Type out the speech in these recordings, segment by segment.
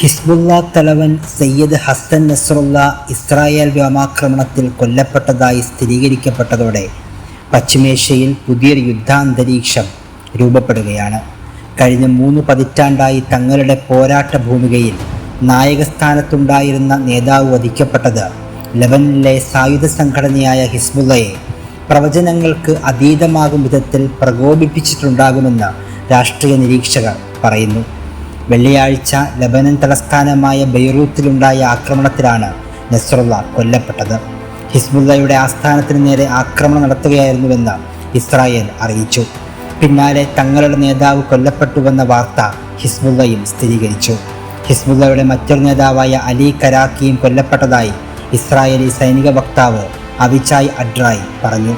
Hezbollah തലവൻ Syed Hasan Nasrullah Israel വ്യോമാക്രമണത്തിൽ കൊല്ലപ്പെട്ടതായി സ്ഥിരീകരിക്കപ്പെട്ടതോടെ പശ്ചിമേഷ്യയിൽ പുതിയൊരു യുദ്ധാന്തരീക്ഷം രൂപപ്പെടുകയാണ്. കഴിഞ്ഞ മൂന്ന് പതിറ്റാണ്ടായി തങ്ങളുടെ പോരാട്ട ഭൂമികയിൽ നായകസ്ഥാനത്തുണ്ടായിരുന്ന നേതാവ് വധിക്കപ്പെട്ടത് ലബനിലെ സായുധ സംഘടനയായ ഹിസ്ബുള്ളയെ പ്രവചനങ്ങൾക്ക് അതീതമാകും വിധത്തിൽ പ്രകോപിപ്പിച്ചിട്ടുണ്ടാകുമെന്ന് രാഷ്ട്രീയ നിരീക്ഷകർ പറയുന്നു. വെള്ളിയാഴ്ച ലബനൻ തലസ്ഥാനമായ ബെയ്റൂത്തിലുണ്ടായ ആക്രമണത്തിലാണ് നസ്രുള്ള കൊല്ലപ്പെട്ടത്. ഹിസ്ബുല്ലയുടെ ആസ്ഥാനത്തിന് നേരെ ആക്രമണം നടത്തുകയായിരുന്നുവെന്ന് ഇസ്രായേൽ അറിയിച്ചു. പിന്നാലെ തങ്ങളുടെ നേതാവ് കൊല്ലപ്പെട്ടുവെന്ന വാർത്ത ഹിസ്ബുല്ലയും സ്ഥിരീകരിച്ചു. ഹിസ്ബുല്ലയുടെ മറ്റൊരു നേതാവായ അലി കരാക്കിയും കൊല്ലപ്പെട്ടതായി ഇസ്രായേലി സൈനിക വക്താവ് അവിചായ് അഡ്രായ് പറഞ്ഞു.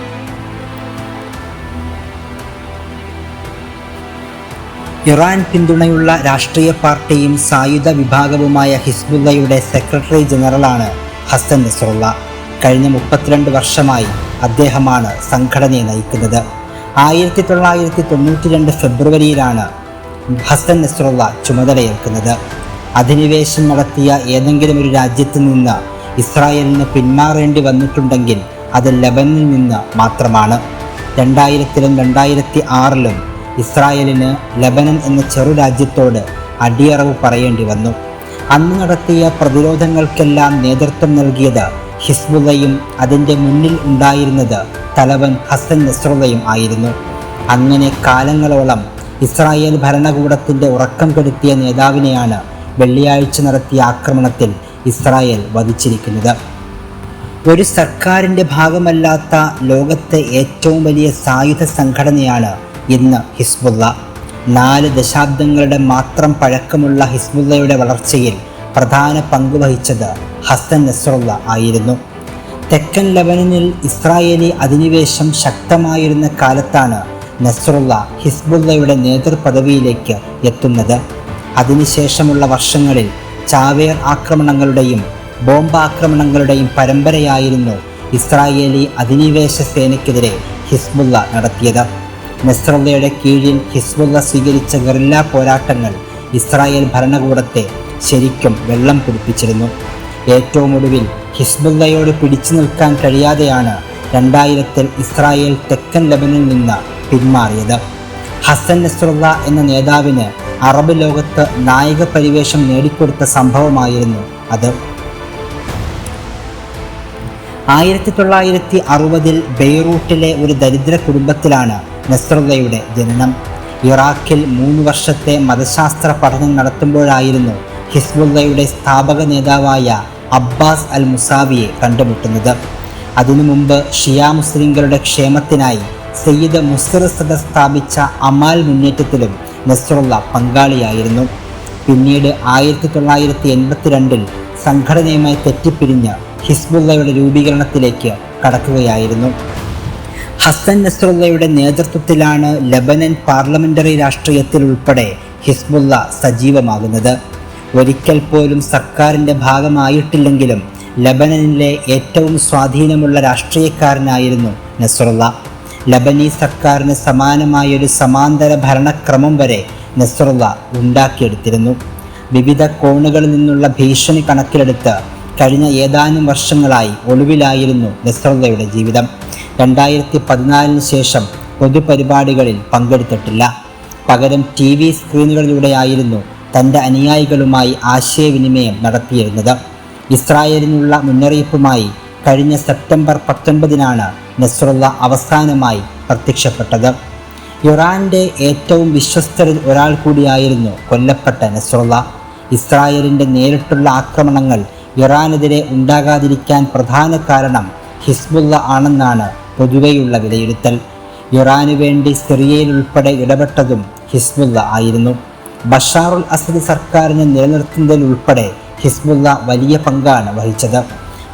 ഇറാൻ പിന്തുണയുള്ള രാഷ്ട്രീയ പാർട്ടിയും സായുധ വിഭാഗവുമായ ഹിസ്ബുല്ലയുടെ സെക്രട്ടറി ജനറലാണ് ഹസൻ നസറുള്ള. കഴിഞ്ഞ മുപ്പത്തിരണ്ട് വർഷമായി അദ്ദേഹമാണ് സംഘടനയെ നയിക്കുന്നത്. ആയിരത്തി തൊള്ളായിരത്തി തൊണ്ണൂറ്റി രണ്ട് ഫെബ്രുവരിയിലാണ് ഹസൻ നസറുള്ള ചുമതലയേൽക്കുന്നത്. അധിനിവേശം നടത്തിയ ഏതെങ്കിലും ഒരു രാജ്യത്ത് നിന്ന് ഇസ്രായേലിന് പിന്മാറേണ്ടി വന്നിട്ടുണ്ടെങ്കിൽ അത് ലബനിൽ നിന്ന് മാത്രമാണ്. രണ്ടായിരത്തിലും രണ്ടായിരത്തി ആറിലും ഇസ്രായേലിന് ലബനൻ എന്ന ചെറു രാജ്യത്തോട് അടിയറവ് പറയേണ്ടി വന്നു. അന്ന് നടത്തിയ പ്രതിരോധങ്ങൾക്കെല്ലാം നേതൃത്വം നൽകിയത് ഹിസ്ബുള്ളയും അതിന്റെ മുന്നിൽ ഉണ്ടായിരുന്നത് തലവൻ ഹസൻ നസ്രുള്ളയും ആയിരുന്നു. അങ്ങനെ കാലങ്ങളോളം ഇസ്രായേൽ ഭരണകൂടത്തിന്റെ ഉറക്കം കെടുത്തിയ നേതാവിനെയാണ് വെള്ളിയാഴ്ച നടത്തിയ ആക്രമണത്തിൽ ഇസ്രായേൽ വധിച്ചിരിക്കുന്നത്. ഒരു സർക്കാരിന്റെ ഭാഗമല്ലാത്ത ലോകത്തെ ഏറ്റവും വലിയ സായുധ സംഘടനയാണ് ഇന്ന് ഹിസ്ബുള്ള. നാല് ദശാബ്ദങ്ങളുടെ മാത്രം പഴക്കമുള്ള ഹിസ്ബുള്ളയുടെ വളർച്ചയിൽ പ്രധാന പങ്ക് വഹിച്ചത് ഹസൻ നസ്രുള്ള ആയിരുന്നു. തെക്കൻ ലബനനിൽ ഇസ്രായേലി അധിനിവേശം ശക്തമായിരുന്ന കാലത്താണ് നസ്രുള്ള ഹിസ്ബുള്ളയുടെ നേതൃപദവിയിലേക്ക് എത്തുന്നത്. അതിനുശേഷമുള്ള വർഷങ്ങളിൽ ചാവേർ ആക്രമണങ്ങളുടെയും ബോംബാക്രമണങ്ങളുടെയും പരമ്പരയായിരുന്നു ഇസ്രായേലി അധിനിവേശ സേനയ്ക്കെതിരെ ഹിസ്ബുള്ള നടത്തിയത്. നസ്രല്ലയുടെ കീഴിൽ ഹിസ്ബുള്ള സ്വീകരിച്ച ഗറില്ല പോരാട്ടങ്ങൾ ഇസ്രായേൽ ഭരണകൂടത്തെ ശരിക്കും വെള്ളം കുടിപ്പിച്ചിരുന്നു ഏറ്റവും ഒടുവിൽ ഹിസ്ബുള്ളയോട് പിടിച്ചു നിൽക്കാൻ കഴിയാതെയാണ് രണ്ടായിരത്തിൽ ഇസ്രായേൽ തെക്കൻ ലബനിൽ നിന്ന് പിന്മാറിയത്. ഹസൻ നസ്രുള്ള എന്ന നേതാവിന് അറബ് ലോകത്ത് നായക പരിവേഷം നേടിക്കൊടുത്ത സംഭവമായിരുന്നു അത്. ആയിരത്തി തൊള്ളായിരത്തി അറുപതിൽ ബെയ്റൂട്ടിലെ ഒരു ദരിദ്ര കുടുംബത്തിലാണ് നസ്രുള്ളയുടെ ജനനം. ഇറാഖിൽ മൂന്ന് വർഷത്തെ മതശാസ്ത്ര പഠനം നടത്തുമ്പോഴായിരുന്നു ഹിസ്ബുള്ളയുടെ സ്ഥാപക നേതാവായ അബ്ബാസ് അൽ മുസാവിയെ കണ്ടുമുട്ടുന്നത്. അതിനു മുമ്പ് ഷിയാ മുസ്ലിങ്ങളുടെ ക്ഷേമത്തിനായി സയ്യിദ് മുസ്റസദ സ്ഥാപിച്ച അമാൽ മുന്നേറ്റത്തിലും നസ്രുള്ള പങ്കാളിയായിരുന്നു. പിന്നീട് ആയിരത്തി തൊള്ളായിരത്തി എൺപത്തിരണ്ടിൽ സംഘടനയുമായി തെറ്റിപ്പിരിഞ്ഞ് ഹിസ്ബുള്ളയുടെ രൂപീകരണത്തിലേക്ക് കടക്കുകയായിരുന്നു. ഹസൻ നസ്രുള്ളയുടെ നേതൃത്വത്തിലാണ് ലബനൻ പാർലമെന്ററി രാഷ്ട്രീയത്തിൽ ഉൾപ്പെടെ ഹിസ്ബുള്ള സജീവമാകുന്നത്. ഒരിക്കൽ പോലും സർക്കാരിന്റെ ഭാഗമായിട്ടില്ലെങ്കിലും ലബനനിലെ ഏറ്റവും സ്വാധീനമുള്ള രാഷ്ട്രീയക്കാരനായിരുന്നു നസ്രുള്ള. ലബനീ സർക്കാരിന് സമാനമായൊരു സമാന്തര ഭരണക്രമം വരെ നസ്രുള്ള ഉണ്ടാക്കിയെടുത്തിരുന്നു. വിവിധ കോണുകളിൽ നിന്നുള്ള ഭീഷണി കണക്കിലെടുത്ത് കഴിഞ്ഞ ഏതാനും വർഷങ്ങളായി ഒളിവിലായിരുന്നു നസ്രുള്ളയുടെ ജീവിതം. രണ്ടായിരത്തി പതിനാലിന് ശേഷം പൊതുപരിപാടികളിൽ പങ്കെടുത്തിട്ടില്ല. പകരം ടി വി സ്ക്രീനുകളിലൂടെയായിരുന്നു തന്റെ അനുയായികളുമായി ആശയവിനിമയം നടത്തിയിരുന്നത്. ഇസ്രായേലിനുള്ള മുന്നറിയിപ്പുമായി കഴിഞ്ഞ സെപ്റ്റംബർ പത്തൊൻപതിനാണ് നസ്രുള്ള അവസാനമായി പ്രത്യക്ഷപ്പെട്ടത്. ഇറാന്റെ ഏറ്റവും വിശ്വസ്തരിൽ ഒരാൾ കൂടിയായിരുന്നു കൊല്ലപ്പെട്ട നസ്രുള്ള ഇസ്രായേലിന്റെ നേരിട്ടുള്ള ആക്രമണങ്ങൾ ഇറാനെതിരെ ഉണ്ടാകാതിരിക്കാൻ പ്രധാന കാരണം ഹിസ്ബുള്ള ആണെന്നാണ് പൊതുവെയുള്ള വിലയിരുത്തൽ. ഇറാനു വേണ്ടി സിറിയയിൽ ഉൾപ്പെടെ ഇടപെട്ടതും ഹിസ്ബുല്ല ആയിരുന്നു. ബഷാറുൽ അസദ് സർക്കാരിനെ നിലനിർത്തുന്നതിലുൾപ്പെടെ ഹിസ്ബുല്ല വലിയ പങ്കാണ് വഹിച്ചത്.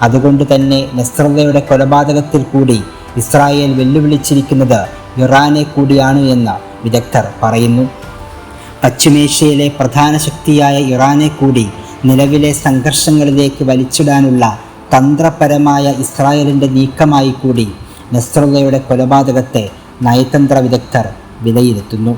അതുകൊണ്ട് തന്നെ നസ്രല്ലയുടെ കൊലപാതകത്തിൽ കൂടി ഇസ്രായേൽ വെല്ലുവിളിച്ചിരിക്കുന്നത് ഇറാനെ കൂടിയാണ് എന്ന് വിദഗ്ധർ പറയുന്നു. പശ്ചിമേഷ്യയിലെ പ്രധാന ശക്തിയായ ഇറാനെ കൂടി നിലവിലെ സംഘർഷങ്ങളിലേക്ക് വലിച്ചിടാനുള്ള തന്ത്രപരമായ ഇസ്രായേലിന്റെ നീക്കമായി കൂടി നസ്രുള്ളയുടെ കൊലപാതകത്തെ നയതന്ത്ര വിദഗ്ധർ വിലയിരുത്തുന്നു.